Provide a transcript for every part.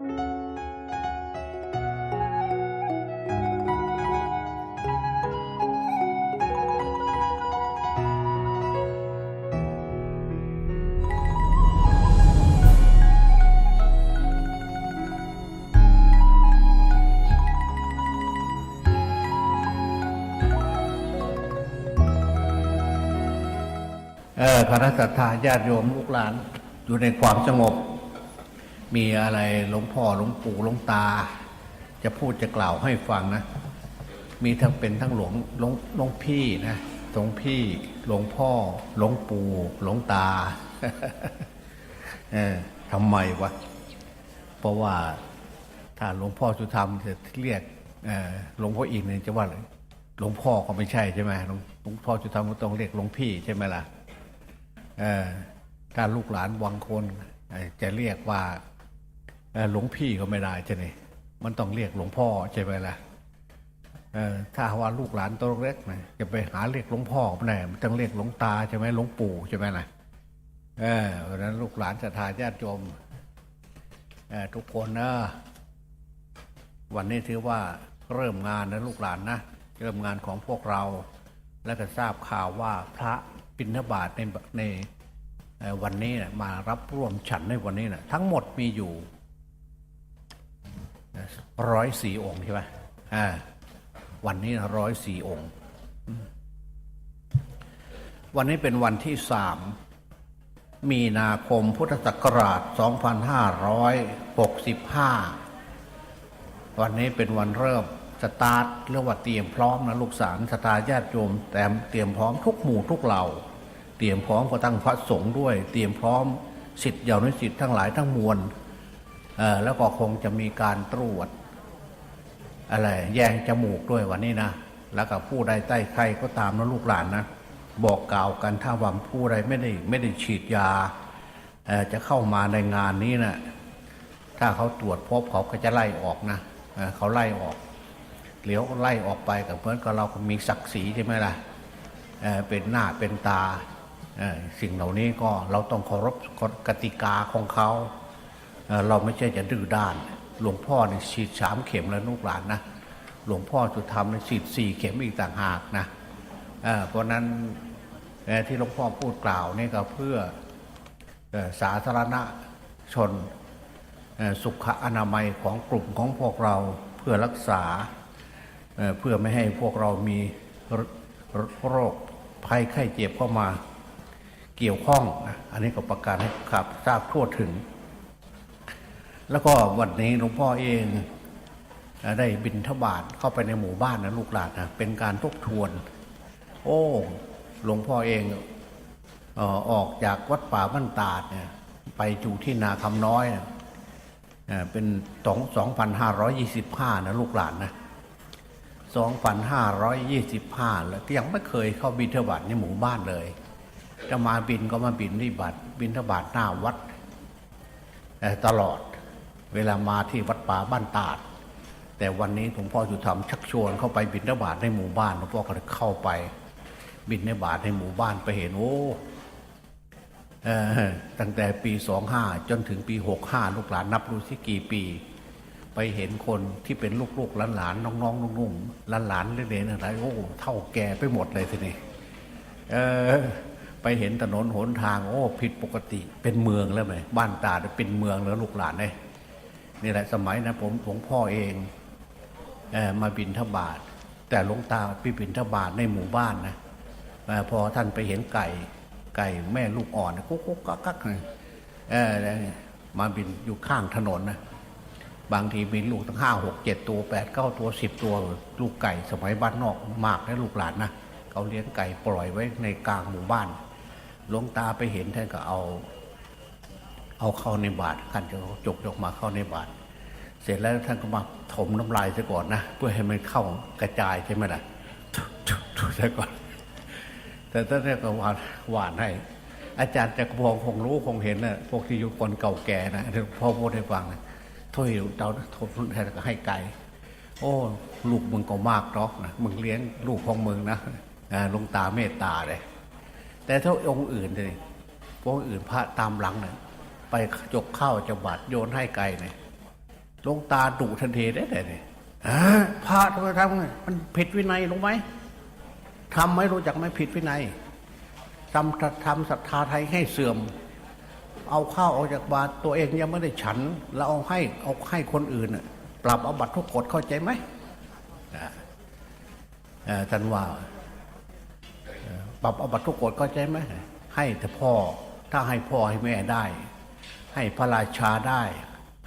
เออคณะสัตยาญาติโยมลูกหลานอยู่ในความสงบ มีอะไรหลวงพ่อหลวงปู่หลวงตา จะพูดจะกล่าวให้ฟังนะ มีทั้งเป็นทั้งหลวงหลวงหลวงพี่นะหลวงพี่หลวงพ่อหลวงปู่หลวงตาเออทำไมวะเพราะว่าถ้าหลวงพ่อสุธรรมจะเรียกเออหลวงพ่ออินเนี่ยจะว่าหลวงพ่อก็ไม่ใช่ใช่ไหมหลวงงพ่อสุธรรมก็ต้องเรียกหลวงพี่ใช่ไหมล่ะเอ่อถ้าลูกหลานบางคนจะเรียกว่า หลวงพี่ก็ไม่ได้ใช่ไหมมันต้องเรียกหลวงพ่อใช่ไหมล่ะถ้าว่าลูกหลานตัวเล็กนะจะไปหาเรียกหลวงพ่อไม่ได้มันต้องเรียกหลวงตาใช่ไหมหลวงปู่ใช่ไหมล่ะเออเพราะฉะนั้นลูกหลานศรัทธาญาติโยมทุกคนนะวันนี้ถือว่าเริ่มงานนะลูกหลานนะเริ่มงานของพวกเรา และก็ทราบข่าวว่าพระปิณฑบาตในในวันนี้นะมารับร่วมฉันในวันนี้นะทั้งหมดมีอยู่ ร้อยสี่องค์ใช่ไหมอ่า วันนี้ร้อยสี่องค์ วันนี้เป็นวันที่สาม มีนาคมพุทธศักราช 2565 วันนี้เป็นวันเริ่มสตาร์ทเรียกว่าเตรียมพร้อมนะลูกสารสตาญาติโยมแต่เตรียมพร้อมทุกหมู่ทุกเหล่า เตรียมพร้อมก็ตั้งพระสงฆ์ด้วย เตรียมพร้อมสิทธิ์เยาวนิสิทธิ์ทั้งหลายทั้งมวล แล้วก็คงจะมีการตรวจอะไรแยงจมูกด้วยวันนี้นะแล้วก็ผู้ใดใต้ใครก็ตามนะลูกหลานนะบอกกล่าวกันถ้าว่าผู้ใดไม่ได้ไม่ได้ฉีดยาจะเข้ามาในงานนี้นะถ้าเขาตรวจพบเขาก็จะไล่ออกนะเเขาไล่ออกเหลียวไล่ออกไปกับเพื่อนก็เราก็มีศักดิ์ศรีใช่ไหมล่ะเเป็นหน้าเป็นตาสิ่งเหล่านี้ก็เราต้องเคารพกติกาของเขา เราไม่ใช่จะดื้อด้าน หลวงพ่อเนี่ยฉีดสามเข็มแล้วลูกหลานนะหลวงพ่อจุธรรมเนี่ยฉีดสี่เข็มอีกต่างหากนะเเพราะนั้นที่หลวงพ่อพูดกล่าวนี่ก็เพื่ออสาธารณชนสุขอนามัยของกลุ่มของพวกเราเพื่อรักษาเเพื่อไม่ให้พวกเรามีโรคภัยไข้เจ็บเข้ามาเกี่ยวข้องนะอันนี้ก็ประกาศให้ขับทราบทั่วถึง แล้วก็วันนี้หลวงพ่อเองได้บินทบาทเข้าไปในหมู่บ้านนะลูกหลานนะเป็นการทบทวน โอ้หลวงพ่อเองออกจากวัดป่าบ้านตาดเนี่ยไปอยู่ที่นาคำน้อยนะเอ่อเป็นสองสองพันห้าร้อยยี่สิบห้านะลูกหลานนะสองพันห้าร้อยยี่สิบห้าแล้วยังไม่เคยเข้าบินทบาทในหมู่บ้านเลยจะมาบินก็มาบินที่บัตรบินทบาทหน้าวัดตลอด เวลามาที่วัดป่าบ้านตาด แต่วันนี้หลวงพ่อสุธรรมชักชวนเข้าไปบินทบาทในหมู่บ้านหลวงพ่อก็เลยเข้าไป บินในบาทในหมู่บ้านไปเห็นโอ้ตั้งแต่ปีสองห้าจนถึงปีหกห้าลูกหลานนับดูสิกี่ปี ไปเห็นคนที่เป็นลูกๆหลานๆน้องๆนุ่งๆหลานๆเล็กๆอะไรโอ้เท่าแก่ไปหมดเลยทีนี้ไปเห็นถนนหนทางโอ้ผิดปกติเป็นเมืองแล้วไหมบ้านตาเป็นเมืองแล้วลูกหลานเลย นี่แหละสมัยนะผมหลวงพ่อเองเออมาบินทบาทแต่หลวงตาพี่บินทบาทในหมู่บ้านนะอพอท่านไปเห็นไก่ไก่แม่ลูกอ่อนกุ๊กกุ๊กกักกักเลยเออมาบินอยู่ข้างถนนนะบางทีมีลูกตั้งห้าหกเจ็ดตัวแปดเก้าตัวสิบตัว ลูกไก่สมัยบ้านนอกมากนะลูกหลานนะเขาเลี้ยงไก่ปล่อยไว้ในกลางหมู่บ้านหลวงตาไปเห็นท่านก็เอา เอาเข้าในบาท่านจะจกยกมาเข้าในบาตร เสร็จแล้วท่านก็มาถมน้ำลายซะก่อนนะ เพื่อให้มันเข้ากระจายใช่ไหมล่ะทุทุทุซะก่อน แต่ท่านก็หวานหวานให้ อาจารย์จักรพงศ์คงรู้คงเห็นนะพวกที่อยู่คนเก่าแก่นะพ่อพูดให้ฟังนะถ้วยเราทบทุนแทนก็ให้ไก่โอ้ลูกมึงก็มากเนาะนะมึงเลี้ยงลูกของมึงนะลงตาเมตตาเลย แต่ถ้าองค์อื่นเลยพวกอื่นพระตามหลังเนี่ยไปจกข้าวจะบาดโยนให้ไก่เนี่ย ลวงตาดุทันทีได้แต่เนี่ยพระทำไมทำไงมันผิดวินัยลงไหมทำไม่รู้จักไหมผิดวินัยทำทำศรัทธาไทยให้เสื่อม เอาข้าวออกจากบาตรตัวเองยังไม่ได้ฉัน แล้วเอาให้เอาให้คนอื่นปรับเอาบัตรทุกกฎเข้าใจไหมอาเอ่อท่านว่าปรับเอาบัตรทุกกฎเข้าใจไหมให้แต่พ่อถ้าให้พ่อให้แม่ได้ ให้พระราชาได้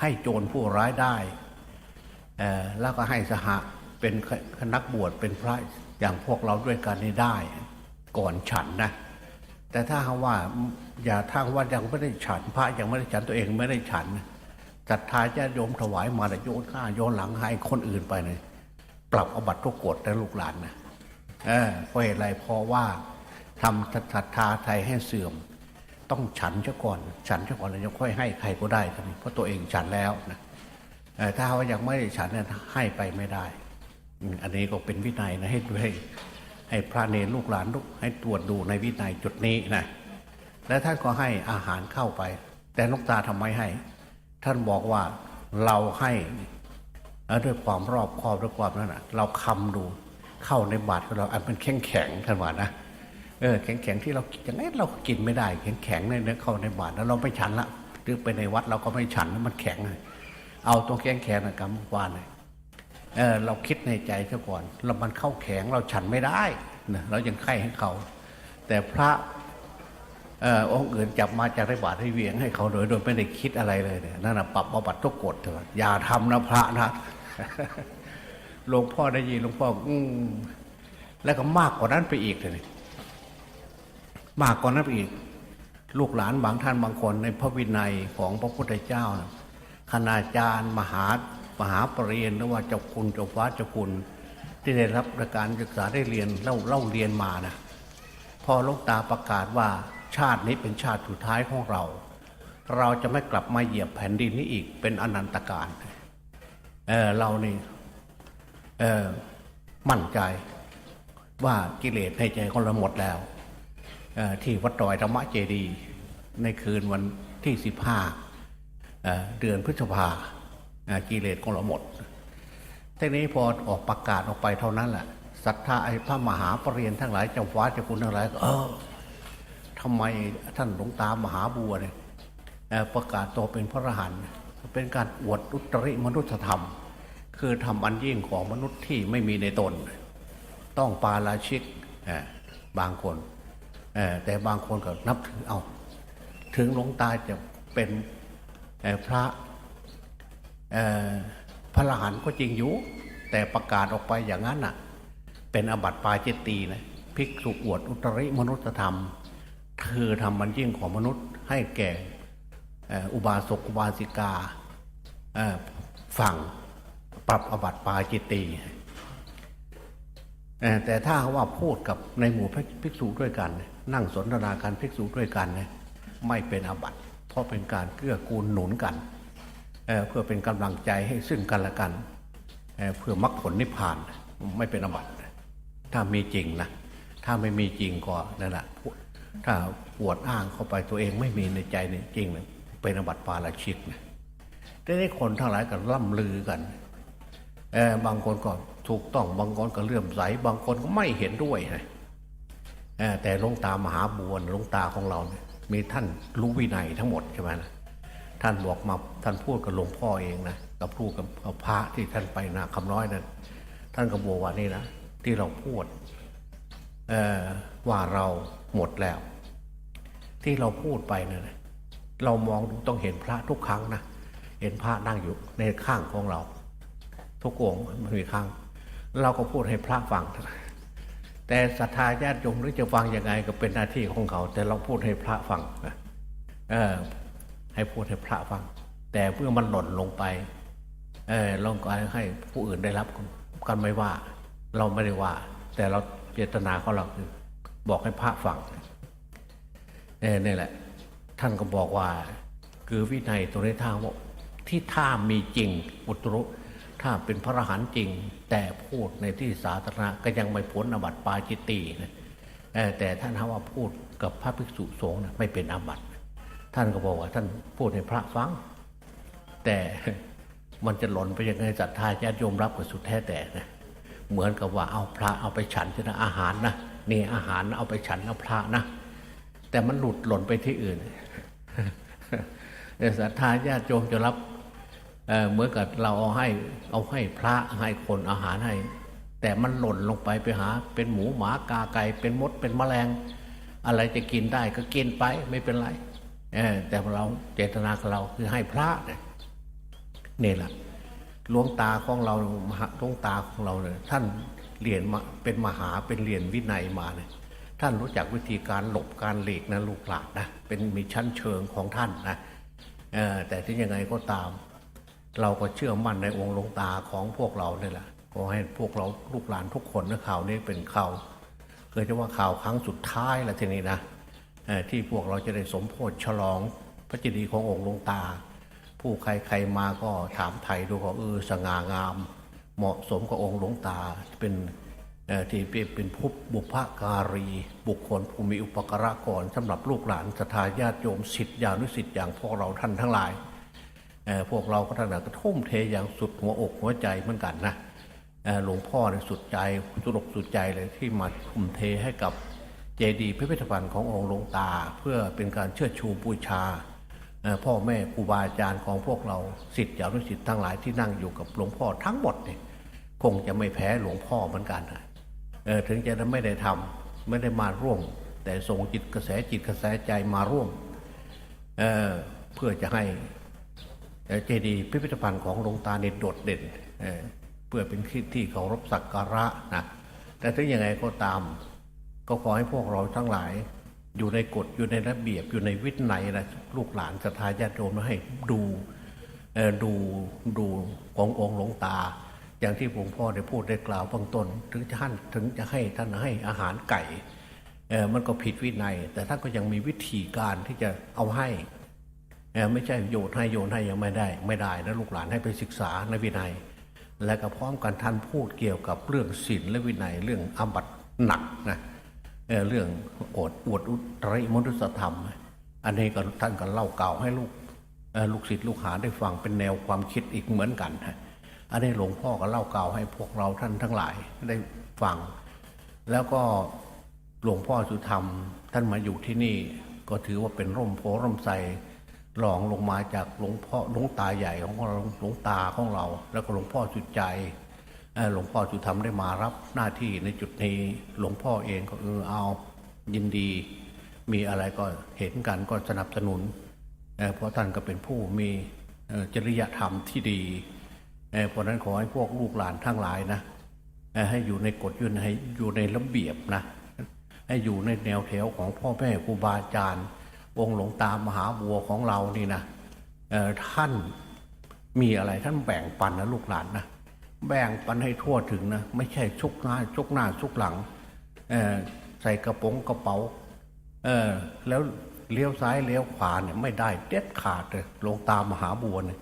ให้โจรผู้ร้ายได้แล้วก็ให้สหะเป็นคนักบวชเป็นพระอย่างพวกเราด้วยกันนี่ได้ ก่อนฉันนะ แต่ถ้าว่าอย่าทางว่ายังไม่ได้ฉัน พระยังไม่ได้ฉันตัวเองไม่ได้ฉันศรัทธาญาติโยมถวายมาแต่โยนข้าโยนหลังให้คนอื่นไปเลยปรับอบัตทุกกฎนะลูกหลานนะเออเพราะเหตุไรเพราะว่าทำศรัทธาไทยให้เสื่อม ต้องฉันเสียก่อน ฉันเสียก่อนแล้วจะค่อยให้ใครก็ได้ครับเพราะตัวเองฉันแล้วนะเอ่ถ้าว่ายังไม่ได้ฉันเนี่ยให้ไปไม่ได้ อันนี้ก็เป็นวินัยนะให้ด้วยให้พระเนรลูกหลานลูกให้ตรวจดูในวินัยจุดนี้นะและท่านก็ให้อาหารเข้าไป แต่หลูกตาทำไมให้ ท่านบอกว่าเราให้ด้วยความรอบคอบด้วยความนั้นนะเราคำดูเข้าในบาตรของเราอันเป็นแข็งแข็งท่านว่านะ เออแข็งแข็งๆที่เราอย่างนี้เรากินไม่ได้ แข็งแข็งๆในเนื้อเข้าในบาตรแล้วเราไม่ฉันละหรือไปในวัดเราก็ไม่ฉันแล้วมันแข็งเลยเอาตัวแข็งแข็งนะกำวานเลยเออเราคิดในใจซะก่อนเรามันเข้าแข็งเราฉันไม่ได้นะเรายังไข่ให้เขา แต่พระเออองค์อื่นจับมาจากได้บาตรให้เวียงให้เขาโดยโดยไม่ได้คิดอะไรเลยเนี่ยนั่นนะปรับเอาบัตรทุกกฎเถอะอย่าทำนะพระนะหลวงพ่อได้ยินหลวงพ่ออืแล้วก็มากกว่านั้นไปอีกเลย มากกว่านั้นอีก ลูกหลานบางท่านบางคนในพระวินัยของพระพุทธเจ้านะคณาจารย์ มหามหาปรริญญาหรือว่าเจ้าคุณเจ้าฟ้าเจ้าคุณ ที่ได้รับการศึกษาได้เรียนเล่าเล่าเรียนมานะพอลวงตาประกาศว่าชาตินี้เป็นชาติสุดท้ายของเรา เราจะไม่กลับมาเหยียบแผ่นดินนี้อีกเป็นอนันตการเออเรานี่เออมั่นใจว่ากิเลสในใจของเราหมดแล้ว ที่วัดดอยธรรมเจดีย์ในคืนวันที่สิบห้าเดือนพฤษภากิเลสของเราหมดทีนี้พอออกประกาศออกไปเท่านั้นแหละศรัทธาไอ้พระมหาปรริญญาทั้งหลายเจ้าฟ้าเจ้าคุณทั้งหลายก็เออทำไมท่านหลวงตามหาบัวเนี่ยประกาศตัวเป็นพระอรหันต์เป็นการอวดอุตริมนุษยธรรม คือทำอันยิ่งของมนุษย์ที่ไม่มีในตน ต้องปาราชิกบางคน แต่บางคนก็นับถือเอา ถึงหลวงตาจะเป็นพระพระรหันก็จริงอยู่ แต่ประกาศออกไปอย่างนั้นน่ะ เป็นอบัติปาเจตีนะภิกษุอวดอุตริมนุษยธรรมคือทำมันยิ่งของมนุษย์ให้แก่อุบาสกอุบาสิกาฝั่งปรับอบัติปาเจตตี แต่ถ้าว่าพูดกับในหมู่ภิกษุด้วยกัน นั่งสนทนาการภิกษุด้วยกันเนี่ยไม่เป็นอาบัติ เพราะเป็นการเกื้อกูลหนุนกันเเพื่อเป็นกำลังใจให้ซึ่งกันและกันเเพื่อมรรคผลนิพพานไม่เป็นอาบัติ ถ้ามีจริงนะถ้าไม่มีจริงก็นั่นแหละถ้าปวดอ้างเข้าไปตัวเองไม่มีในใจเนี่ยจริงเนี่ยเป็นอาบัติปาราชิกนะแต่นี้คนทั้งหลายก็ล่ำลือกันบางคนก็ ถูกต้องบางคนก็เลื่อมใส บางคนก็ไม่เห็นด้วยนะแต่หลวงตามหาบัวหลวงตาของเราเนี่ยมีท่านรู้วินัยทั้งหมดใช่ไหมนะท่านบอกมาท่านพูดกับหลวงพ่อเองนะกับพูดกับพระที่ท่านไปนาคำน้อยนั้นท่านก็บอกว่านี่นะที่เราพูดเออว่าเราหมดแล้ว ที่เราพูดไปเนยนะเรามองดูต้องเห็นพระทุกครั้งนะเห็นพระนั่งอยู่ในข้างของเรา ทุกองมันมีครั้ง เราก็พูดให้พระฟัง แต่ศรัทธาญาติโยมหรือจะฟังยังไงก็เป็นหน้าที่ของเขา แต่เราพูดให้พระฟังนะเออให้พูดให้พระฟัง แต่เมื่อมันหล่นลงไป เออเราก็ให้ผู้อื่นได้รับกันไม่ว่า เราไม่ได้ว่า แต่เราเจตนาของเราคือบอกให้พระฟังเออนี่แหละ ท่านก็บอกว่า คือวินัยตรงนี้ทางว่าที่ถ้ามีจริงอุตรุ ถ้าเป็นพระอรหันต์จริง แต่พูดในที่สาธารณะก็ยังไม่พ้นอบัติปาจิตตีนะแต่ท่านถ้าว่าพูดกับพระภิกษุสงฆ์ไม่เป็นอาบัติท่านก็บอกว่าท่านพูดให้พระฟัง แต่มันจะหล่นไปยังไงศรัทธาญาติโยมรับก็สุดแท้แต่นะเหมือนกับว่าเอาพระเอาไปฉันช่ไหมอาหารนะนี่อาหารเอาไปฉันเอาพระนะแต่มันหลุดหล่นไปที่อื่นศรัทธาญาติโยมจะรับ เออเหมือนกับเราเอาให้เอาให้พระให้คนอาหารให้ แต่มันหล่นลงไปไปหา เป็นหมูหมากาไก่เป็นมดเป็นแมลง อะไรจะกินได้ก็กินไปไม่เป็นไรเออแต่เราเจตนาของเราคือให้พระเนี่ยนี่แหละหลวงตาของเรามหาลวงตาของเราเนี่ยท่านเรียนมาเป็นมหาเป็นเรียนวินัยมาเนี่ยท่านรู้จักวิธีการหลบการหลีกนะลูกหลานนะเป็นมีชั้นเชิงของท่านนะเออแต่ที่ยังไงก็ตาม เราก็เชื่อมั่นในองค์หลวงตาของพวกเราเนี่ยแหละก็ให้พวกเราลูกหลานทุกคนนะข่าวนี้เป็นข่าวเคยจะว่าข่าวครั้งสุดท้ายแล้วทีนี้นะที่พวกเราจะได้สมโพธิฉลองพระเจดีย์ขององค์หลวงตา ผู้ใครใครมาก็ถามไทยดูก็เออสง่างาม เหมาะสมกับองค์หลวงตาเป็นที่เป็นผู้บุพการี บุคคลผู้มีอุปการะก่อนสำหรับลูกหลานศรัทธาญาติโยมสิทธิญาณุสิทธิ์อย่างพวกเราท่านทั้งหลาย พวกเราก็ท่านน่ะก็ทุ่มเทอย่างสุดหัวอกหัวใจเหมือนกันนะหลวงพ่อเนี่ยสุดใจสุดอกสุดใจเลยที่มาทุ่มเทให้กับเจดีย์พิพิธภัณฑ์ขององค์หลวงตา เพื่อเป็นการเชิดชูบูชาพ่อแม่ครูบาอาจารย์ของพวกเราสิทธิ์ญาณุสิทธิ์ทั้งหลายที่นั่งอยู่กับหลวงพ่อทั้งหมดเนี่ยคงจะไม่แพ้หลวงพ่อเหมือนกันนะถึงจะไม่ได้ทำไม่ได้มาร่วม แต่ส่งจิตกระแสจิตกระแสใจมาร่วมเเพื่อจะให้ เจดีย์พิพิธภัณฑ์ของหลวงตาเนี่ยโดดเด่นเเพื่อเป็นที่เคารพสักการะนะแต่ถึงยังไงก็ตาม ก็ขอให้พวกเราทั้งหลายอยู่ในกฎอยู่ในระเบียบอยู่ในวินัยนะลูกหลานศรัทธาญาติโยมให้ดูดูดูขององค์หลวงตา อย่างที่หลวงพ่อได้พูดได้กล่าวเบื้องต้น ถึงจะท่านถึงจะให้ท่านให้อาหารไก่มันก็ผิดวินัย แต่ท่านก็ยังมีวิธีการที่จะเอาให้ ไม่ใช่โยนให้โยนให้ยังไม่ได้ ไม่ได้นะลูกหลานให้ไปศึกษาในวินัย และก็พร้อมกันท่านพูดเกี่ยวกับเรื่องศีลและวินัยเรื่องอบัตหนักนะเเรื่องอดอวดอุตริมนุสธรรม อันนี้ก็ท่านก็เล่าเก่าให้ลูกลูกศิษย์ลูกหาได้ฟังเป็นแนวความคิดอีกเหมือนกันฮะอันนี้หลวงพ่อก็เล่าเก่าให้พวกเราท่านทั้งหลายได้ฟัง แล้วก็หลวงพ่อสุธรรม ท่านมาอยู่ที่นี่ก็ถือว่าเป็นร่มโพร่มไท รรองลงมาจากหลวงพ่อหลวงตาใหญ่ของเราหลวงตาของเรา แล้วก็หลวงพ่อสุดใจหลวงพ่อสุธรรมได้มารับหน้าที่ในจุดนี้หลวงพ่อเองก็เออเอายินดี มีอะไรก็เห็นกันก็สนับสนุนเพราะท่านก็เป็นผู้มีจริยธรรมที่ดีเพราะนั้นขอให้พวกลูกหลานทั้งหลายนะให้อยู่ในกฎยู่ในอยู่ในระเบียบนะให้อยู่ในแนวแถวของพ่อแม่ครูบาอาจารย์ องค์หลวงตามหาบัวของเรานี่นะท่านมีอะไรท่านแบ่งปันนะลูกหลานนะแบ่งปันให้ทั่วถึงนะไม่ใช่ชุกหน้าชุกหน้าชุกหลังใส่กระโปรงกระเป๋าแล้วเลี้ยวซ้ายเลี้ยวขวาเนี่ยไม่ได้เด็ดขาดเลยหลวงตามหาบัวเนี่ย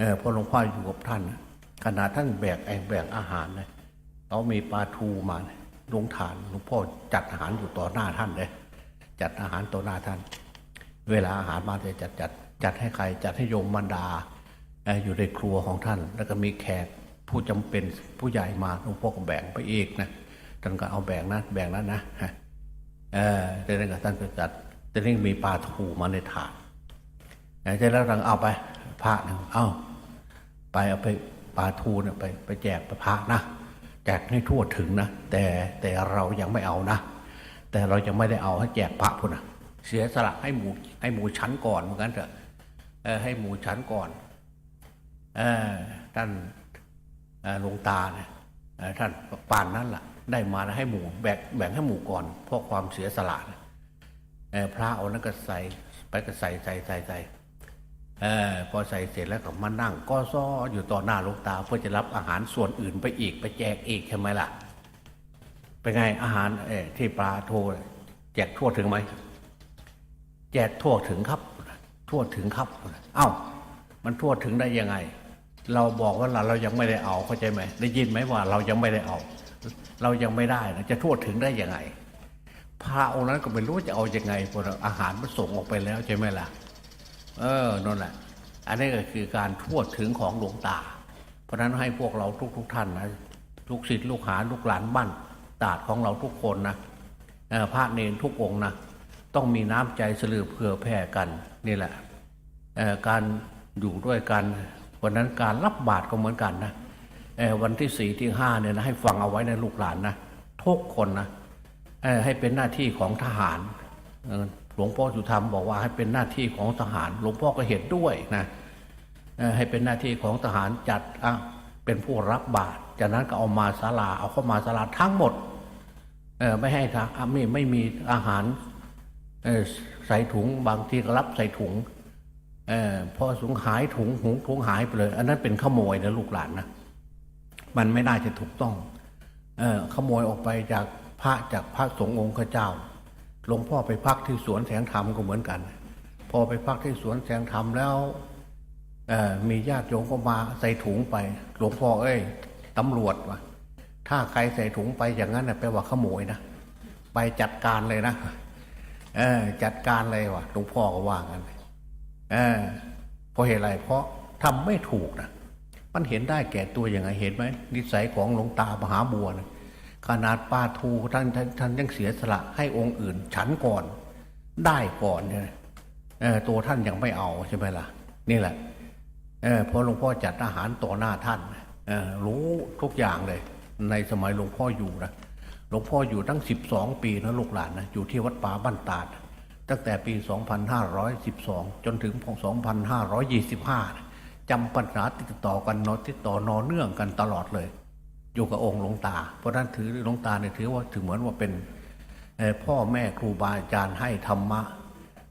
อพอหลวงพ่ออยู่กับท่านนะขณะท่านแบกแองแบกอาหารเนะเขามีปลาทูมาเนี่ยลงฐานหลวงพ่อจัดอาหารอยู่ต่อหน้าท่านเลยจัดอาหารต่อหน้าท่าน เวลาอาหารมาจะจัดจัดจัดให้ใคร จัดให้โยมมันดา อยู่ในครัวของท่าน แล้วก็มีแขกผู้จำเป็นผู้ใหญ่มาหลวงพ่อก็แบ่งไปอีกนะท่านก็เอาแบ่งนะแบ่งนั้นนะเออแต่นั้นก็ท่านก็จัดแต่นี่มีปลาทูมาในถาดแต่เสร็จแล้วเราเอาไปพระหนึ่งเอาไปเอาไปปลาทูเนี่ยไปไปแจกไปพระนะแจกให้ทั่วถึงนะแต่แต่เรายังไม่เอานะ แต่เรายังไม่ได้เอาให้แจกพระพุ่นนะ เสียสละให้หมูให้หมูชั้นก่อนเหมือนกันเถอะเออให้หมูชั้นก่อนเออท่านหลวงตาเนี่ยท่านปานนั้นล่ะ ได้มาแล้วให้หมูแบ่งแบ่งให้หมูก่อน เพราะความเสียสละนะเอ่อพระเอานั้นก็ใส่ไปก็ใส่ใส่ใส่ใส่เออพอใส่เสร็จแล้วก็มานั่ง ก็ซ้ออยู่ต่อหน้าหลวงตา เพื่อจะรับอาหารส่วนอื่นไปอีกไปแจกอีกใช่ไหมล่ะ เป็นไงอาหารเออที่ปลาโทแจกทั่วถึงไหม แจกทั่วถึงครับ ทั่วถึงครับเอ้า มันทั่วถึงได้ยังไง เราบอกว่าเราเรายังไม่ได้เอาเข้าใจไหมได้ยินไหมว่าเรายังไม่ได้เอา เรายังไม่ได้นะจะทั่วถึงได้ยังไง พระองค์นั้นก็ไม่รู้จะเอาอยัางไงพราะอาหารมันส่งออกไปแล้วใช่ไหมล่ะ เออนั่นแหละอันนี้ก็คือการทั่วถึงของหลวงตา เพราะฉะนั้นให้พวกเราทุกๆทท่านนะลูกศิษย์ลูกหาลูกหลานบ้านตาดของเราทุกคนนะพระเนรทุกองนะ ต้องมีน้ำใจสลือเผื่อแผ่กันนี่แหละการอยู่ด้วยกันวันนั้นการรับบาตรก็เหมือนกันนะวันที่สี่ที่ห้าเนี่ยนะให้ฟังเอาไว้ในลูกหลานนะทุกคนนะให้เป็นหน้าที่ของทหารหลวงพ่อสุธรรมบอกว่าให้เป็นหน้าที่ของทหาร หลวงพ่อก็เห็นด้วยนะให้เป็นหน้าที่ของทหารจัดเป็นผู้รับบาตรจากนั้นก็เอามาศาลาเอาเข้ามาศาลาทั้งหมดไม่ให้ทางไม่ไม่มีอาหาร ใส่ถุงบางทีก็รับใส่ถุงเออพอสูงหายถุงหุงถุงหายไปเลย อันนั้นเป็นขโมยนะลูกหลานนะมันไม่น่าจะถูกต้อง เออขโมยออกไปจากพระจากพระสงฆ์องค์เจ้าหลวงพ่อไปพักที่สวนแสงธรรมก็เหมือนกัน พอไปพักที่สวนแสงธรรมแล้วเออมีญาติโยมก็มาใส่ถุงไป หลวงพ่อเอ้ยตำรวจวะถ้าใครใส่ถุงไปอย่างนั้นนะแปลว่าขโมยนะไปจัดการเลยนะ เออ จัดการเลยวะหลวงพ่อก็ว่างันเออเพราะเหตุอะไร เพราะทำไม่ถูกนะมันเห็นได้แก่ตัวอย่างไรเห็นไหมนิสัยของหลวงตามหาบัวนะขนาดป้าทูท่านท่านท่านยังเสียสละให้องค์อื่น ฉันก่อน ได้ก่อนเนี่ยเออตัวท่านยังไม่เอาใช่ไหมล่ะ นี่แหละเออพอหลวงพ่อจัดอาหารต่อหน้าท่านเออรู้ทุกอย่างเลย ในสมัยหลวงพ่ออยู่นะ หลวงพ่ออยู่ตั้งสิบสองปีนะลูกหลานนะอยู่ที่วัดป่าบ้านตาด ตั้งแต่ปี 2512 จนถึง 2525นะจำปัญหาติดต่อกันนอติดต่อนอเนื่องกันตลอดเลย อยู่กับองค์หลวงตา เพราะนั้นถือหลวงตาเนี่ยถือว่าถือเหมือนว่าเป็นพ่อแม่ครูบาอาจารย์ให้ธรรมะ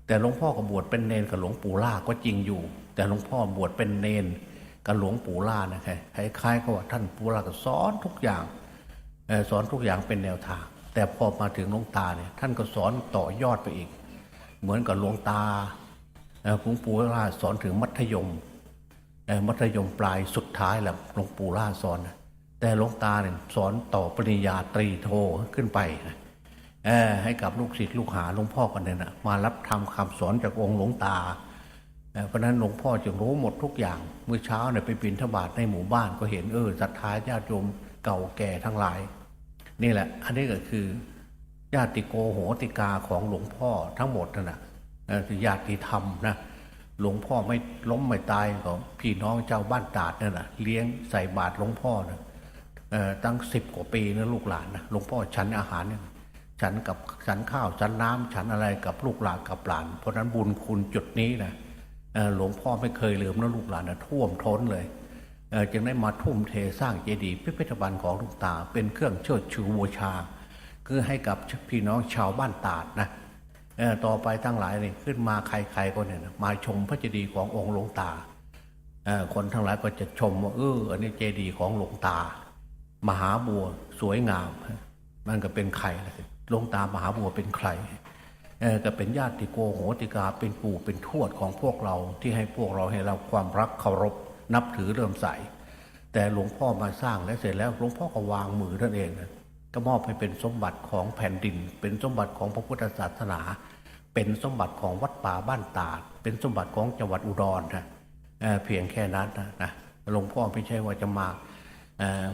แต่หลวงพ่อก็บวชเป็นเนนกับหลวงปู่ล่าก็จริงอยู่ แต่หลวงพ่อบวชเป็นเนนกับหลวงปู่ล่านะคล้ายๆกับว่าท่านปู่ล่าก็สอนทุกอย่าง สอนทุกอย่างเป็นแนวทาง แต่พอมาถึงหลวงตาเนี่ยท่านก็สอนต่อยอดไปอีก เหมือนกับหลวงตาหลวงปู่ล่าสอนถึงมัธยมมัธยมปลายสุดท้ายแหละหลวงปู่ล่าสอน แต่หลวงตาเนี่ยสอนต่อปริญญาตรีโทขึ้นไปเออให้กับลูกศิษย์ลูกหาหลวงพ่อกันเนี่ยนะมารับทำคำสอนจากองค์หลวงตาเพราะนั้นหลวงพ่อจึงรู้หมดทุกอย่างเมื่อเช้าเนี่ยไปบิณฑบาตในหมู่บ้านก็เห็นเออศรัทธาญาติโยมเก่าแก่ทั้งหลาย นี่แหละ อันนี้ก็คือ ญาติโกโหติกาของหลวงพ่อทั้งหมดนั่นะคือญาติธรรมนะหลวงพ่อไม่ล้มไม่ตายของพี่น้องเจ้าบ้านตาดนั่นนะเลี้ยงใส่บาตรหลวงพ่อนะตั้งสิบกว่าปีนะลูกหลานนะหลวงพ่อฉันอาหารเนี่ยฉันกับฉันข้าวฉันน้ำฉันอะไรกับลูกหลานกับหลาน เพราะนั้นบุญคุณจุดนี้นะหลวงพ่อไม่เคยลืมนะลูกหลานนะท่วมท้นเลย จึงได้มาทุ่มเทสร้างเจดีย์พิพิธภัณฑ์ของหลุงตา เป็นเครื่องเชิดชูบูชา คือให้กับพี่น้องชาวบ้านตาดนะต่อไปทั้งหลายนี่ขึ้นมาใครๆก็เนี่ยมาชมพระเจดีย์ขององค์หลวงตาคนทั้งหลายก็จะชมว่าเอออันนี้เจดีย์ของหลวงตา มหาบัวสวยงามมันก็เป็นใครหลวงตามหาบัวเป็นใครก็เป็นญาติโกโหติกาเป็นปู่เป็นทวดของพวกเราที่ให้พวกเราให้เราความรักเคารพ นับถือเริ่มใสแต่หลวงพ่อมาสร้างแล้วเสร็จแล้วหลวงพ่อก็วางมือท่านเองนะก็มอบให้เป็นสมบัติของแผ่นดิน เป็นสมบัติของพระพุทธศาสนา เป็นสมบัติของวัดป่าบ้านตาด เป็นสมบัติของจังหวัดอุดรนะเเพียงแค่นั้นนะนะหลวงพ่อไม่ใช่ว่าจะมา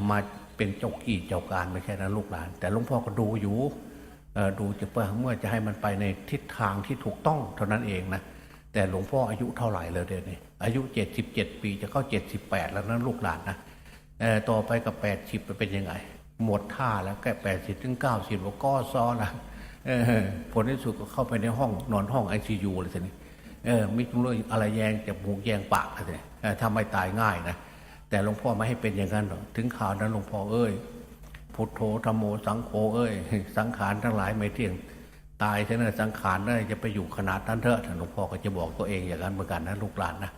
มาเป็นเจ้ากี้เจ้าการไม่ใช่นะลูกหลาน แต่หลวงพ่อก็ดูอยู่ดูจะเพื่อเมื่อจะให้มันไปในทิศทางที่ถูกต้องเท่านั้นเองนะ แต่หลวงพ่ออายุเท่าไหร่เลยเดี๋ยวนี้อายุเจ็ดสิบเจ็ดปีจะเข้าเจ็ดสิบแปดแล้วนะลูกหลานนะต่อไปกับแปดสิบเป็นยังไง หมดท่าแล้วแค่แปดสิบถึงเก้าสิบก็ซ้อนะเออผลที่สุดก็เข้าไปในห้องนอนห้องไอซียูเลยทีนี้เออไม่ต้องเรื่องอะไรแยงจมูกแยงปากเลยทีนี้เออถ้ตายง่ายนะแต่หลวงพ่อไม่ให้เป็นอย่างนั้นหรอกถึงข่าวนั้นหลวงพ่อเอ้ยพุทโธธรรมโมสังโฆเอ้ย สังขารทั้งหลายไม่เที่ยง ตายเท่านั้นสังขารนั่นจะไปอยู่ขนาดนั้นเถอะท่านหลวงพ่อก็จะบอกตัวเองอย่างนั้นเหมือนกันนะลูกหลานนะ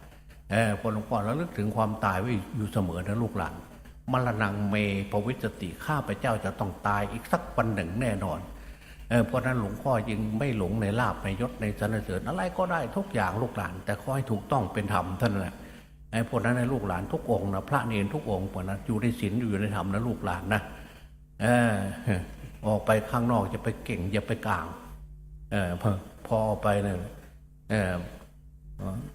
เออพอหลวงพ่อแล้วลึกถึงความตายไว้อยู่เสมอนะลูกหลานมรณงเมภวิสติข้าพเจ้าจะต้องตายอีกสักวันหนึ่งแน่นอนเออเพราะนั้นหลวงพ่อยังไม่หลงในลาบในยศในสรรเสริญอะไรก็ได้ทุกอย่างลูกหลาน แต่ขอให้ถูกต้องเป็นธรรมเท่านั้นะไอ้พวกนั้นในลูกหลานทุกองนะพระเนรทุกองค์พวกนั้นอยู่ในศีลอยู่ในธรรมนะลูกหลานนะเออออกไปข้างนอกจะไปเก่งอย่าไปกลาง เออพอพอออกไปเนี่ยเออ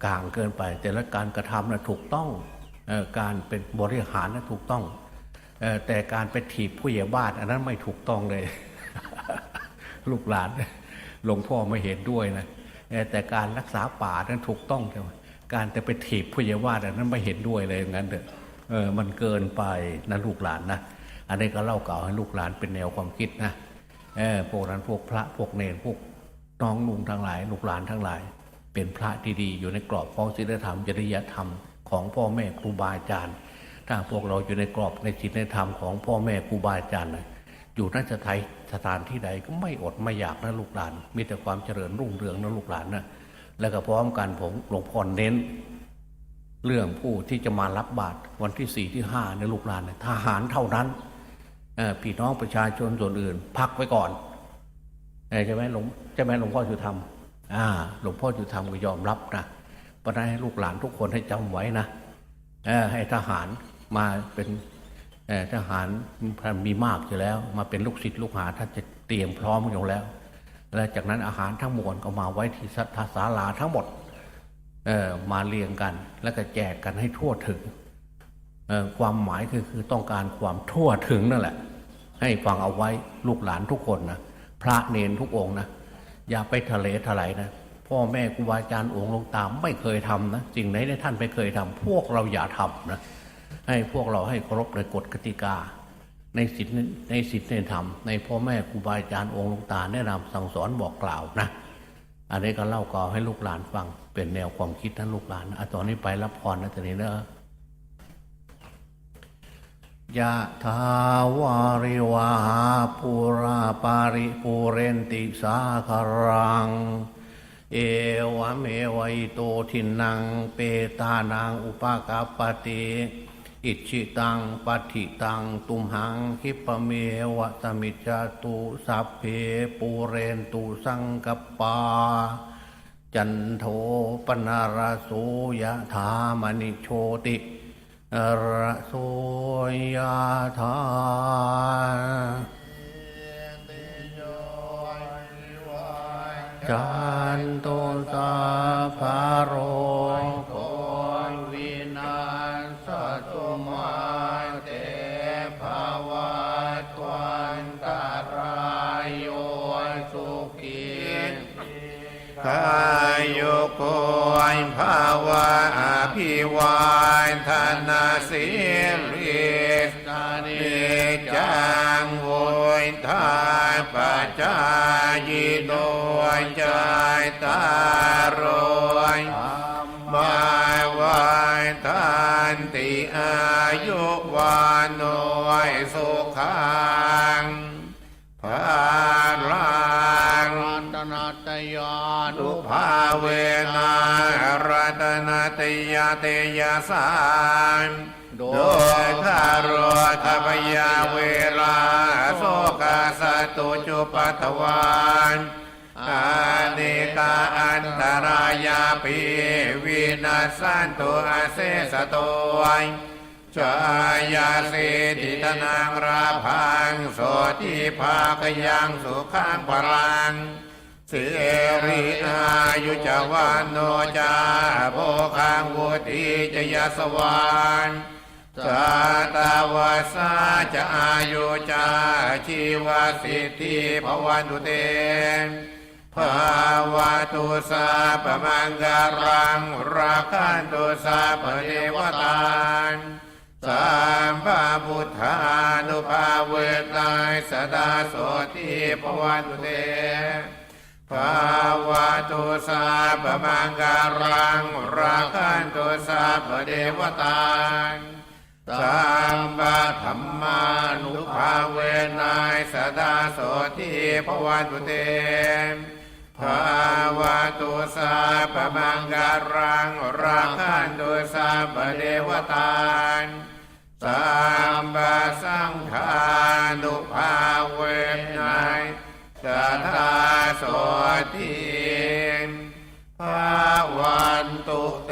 กลางเกินไป แต่ละการกระทำนะถูกต้องเออการเป็นบริหารนะถูกต้องเออแต่การไปถีบผู้ใหญ่บ้านอันนั้นไม่ถูกต้องเลย ลูกหลานหลวงพ่อไม่เห็นด้วยนะแต่การรักษาป่านั้นถูกต้องใช่ไหมการแต่ไปถีบผู้ใหญ่บ้านอันนั้นไม่เห็นด้วยเลยอย่างนั้นเถอะเออมันเกินไปนะลูกหลานนะอันนี้ก็เล่าเก่าให้ลูกหลานเป็นแนวความคิดนะเออพวกนั้นพวกพระพวกเนรพวก น้องลุงทั้งหลาย ลูกหลานทั้งหลาย เป็นพระดีๆอยู่ในกรอบของศีลธรรมจริยธรรมของพ่อแม่ครูบาอาจารย์ ถ้าพวกเราอยู่ในกรอบในศีลในธรรมของพ่อแม่ครูบาอาจารย์อยู่นั่นจะไทยสถานที่ใดก็ไม่อดไม่อยากนะลูกหลาน มีแต่ความเจริญรุ่งเรืองนะลูกหลานนะแล้วก็พร้อมกันผมหลวงพ่อเน้น เรื่องผู้ที่จะมารับบาตรวันที่สี่ที่ห้าในลูกหลานทหารเท่านั้นพี่น้องประชาชนส่วนอื่น พักไว้ก่อน ใช่ไหมหลวงใช่ไหมหลวงพ่อจุธรรมอ่าหลวงพ่อจุธรรมก็ยอมรับนะเพราะนั้นให้ลูกหลานทุกคนให้จำไว้นะอให้ทหารมาเป็นอทหารมีมากอยู่แล้ว มาเป็นลูกศิษย์ลูกหาท่านจะเตรียมพร้อมอยู่แล้ว และจากนั้นอาหารทั้งมวลก็มาไว้ที่สัทศาลาทั้งหมดเอมาเรียงกัน แล้วก็แจกกันให้ทั่วถึงอความหมายคือคือต้องการความทั่วถึงนั่นแหละ ให้ฟังเอาไว้ลูกหลานทุกคนนะ พระเนนทุกองนะอย่าไปทะเลถลายนะพ่อแม่ครูบาอาจารย์องค์หลวงตามไม่เคยทำนะสิ่งไหนที่ท่านไม่เคยทำพวกเราอย่าทำนะให้พวกเราให้เคารพในกฎกติกา ในศีลในศีลในธรรม ในพ่อแม่ครูบาอาจารย์องค์หลวงตาแนะนำสั่งสอนบอกกล่าวนะอันนี้ก็เล่าก่อให้ลูกหลานฟังเป็นแนวความคิดท่านลูกหลานอะตอนนี้ไปรับพรนะตอนนี้เนอะ ยะทาวาริวาหาปุราปาริปุเรนติสาคารัง เอวเมวัยโตทินังเปตานังอุปกาปติอิชิตังปัติตังตุมหังคิปเมวะตมิจจตุสัพเพปูเรนตุสังกปา จันโทปนาราโสยะธามณิโชติ ระโสยะธาจันโตสาภาโรโกวินาสตุมาเตภาวะตวันตารายโยสุขีก สิริสานิจังโวยทายปัจจายโดยใจตารอยบาวายทานติอายุวานโนยสุขังภาลังรัตนาตยานุภาเวนะรัตนาตยาเตยาสาน โดยคารทพยาเวลาโสกาสตุจุปัตวานอาเนกาอันตรายาปีวินาสันตุอาเสสโตยจายาสิทิตนางราพังโสติภาคยังสุขังพลังสิริอายุจวานโนจาโภคังวุติจยสวาน จาตาวาสาจะอายุจาชีวสิทธิภวันตุเตภาวะตุสาปมังการังราคันตุสาปเทวตานสัมภาพุทธานุภาเวทายสดาโสติภวันตุเตภาวะตุสาปมังการังราคันตุสาปเทวตาน สัมปะธรรมานุภาเวนายสดาโสติภวันตุเตภาวะตุสาปมังการังราคันตุสาปเดวตานสัมปะสังฆานุภาเวนายสทาโสติภาวันตุเต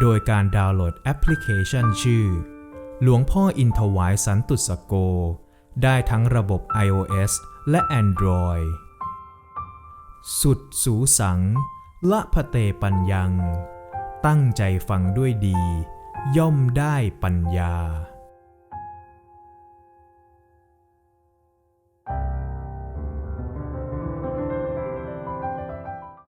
โดยการดาวน์โหลดแอปพลิเคชันชื่อ หลวงพ่ออินทวายสันตุสโก ได้ทั้งระบบ iOS และ Android สุดสูสัง ละพะเตปัญญัง ตั้งใจฟังด้วยดี ย่อมได้ปัญญา